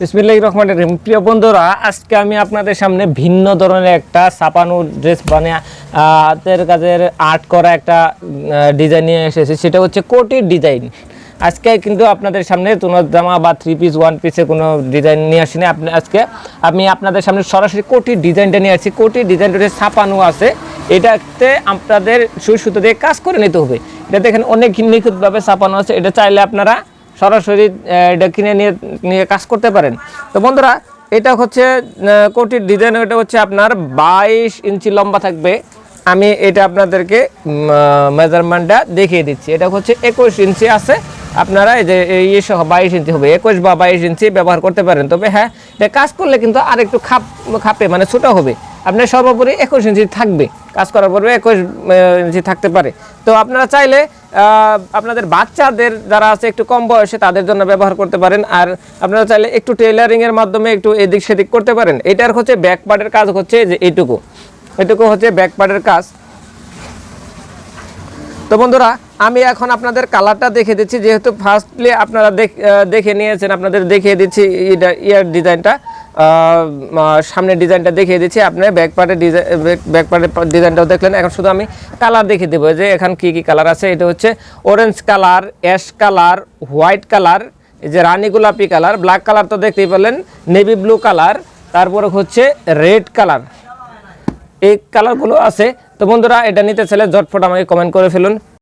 বিসমিল্লাহির রহমানির রহিম। প্রিয় বন্ধুরা, আজকে আমি আপনাদের সামনে ভিন্ন ধরনের একটা ছাপানো ড্রেস বানিয়ে হাতের কাজের আর্ট করা একটা ডিজাইন নিয়ে এসেছি। সেটা হচ্ছে কোটির ডিজাইন আজকে কিন্তু আপনাদের সামনে তুনোর জামা বা থ্রি পিস ওয়ান পিসে কোনো ডিজাইন নিয়ে আসিনি। আপনি আজকে আমি আপনাদের সামনে সরাসরি কোটির ডিজাইনটা নিয়ে আসছি। কোটির ডিজাইনটা ছাপানো আছে। এটাতে আপনাদের সুই সুতো দিয়ে কাজ করে নিতে হবে। এটা দেখেন অনেক নিখুঁতভাবে ছাপানো আছে। এটা চাইলে আপনারা সরাসরি এটা কিনে নিয়ে নিয়ে কাজ করতে পারেন। তো বন্ধুরা, এটা হচ্ছে কোটির ডিজাইন, এটা হচ্ছে আপনার বাইশ ইঞ্চি লম্বা থাকবে। আমি এটা আপনাদেরকে মেজারমেন্টটা দেখিয়ে দিচ্ছি। এটা হচ্ছে একুশ ইঞ্চি আছে। আপনারা এই যে ইয়ে সহ বাইশ ইঞ্চি হবে। একুশ বা বাইশ ইঞ্চি ব্যবহার করতে পারেন। তবে হ্যাঁ এটা কাজ করলে কিন্তু আর একটু খাপ, খাপে মানে ছোটো হবে। আপনার সর্বোপরি একুশ ইঞ্চি থাকবে। কাজ করার পরে একুশ ইঞ্চি থাকতে পারে। তো আপনারা চাইলে আপনাদের বাচ্চাদের যারা আছে একটু কম বয়সে তাদের জন্য ব্যবহার করতে পারেন। আর আপনারা চাইলে একটু টেলারিং এর মাধ্যমে একটু এদিক সেদিক করতে পারেন। এটার হচ্ছে ব্যাক পার্টের কাজ হচ্ছে যে এইটুকু। এটুকু হচ্ছে ব্যাক পার্টের কাজ। তো বন্ধুরা, আমি এখন আপনাদের কালারটা দেখে দিচ্ছি। যেহেতু ফার্স্টলি আপনারা দেখ- নিয়েছেন, আপনাদের দেখিয়ে দিচ্ছি ইয়ার ডিজাইনটা সামনের ডিজাইনটা দেখিয়ে দিচ্ছি। আপনার ব্যাক পার্টের ডিজাইন ব্যাক পার্টের ডিজাইনটাও দেখলেন। এখন শুধু আমি কালার দেখিয়ে দেবো। যে এখন কি কি কালার আছে? এটা হচ্ছে orange colour ash colour white colour এই যে রানী গোলাপি কালার ব্ল্যাক কালার তো দেখতেই পেলেন নেভি ব্লু কালার তারপরে হচ্ছে রেড কালার এই কালারগুলো আছে। তো বন্ধুরা, এটা নিতে চাইলে ঝটফট আমাকে কমেন্ট করে ফেলুন।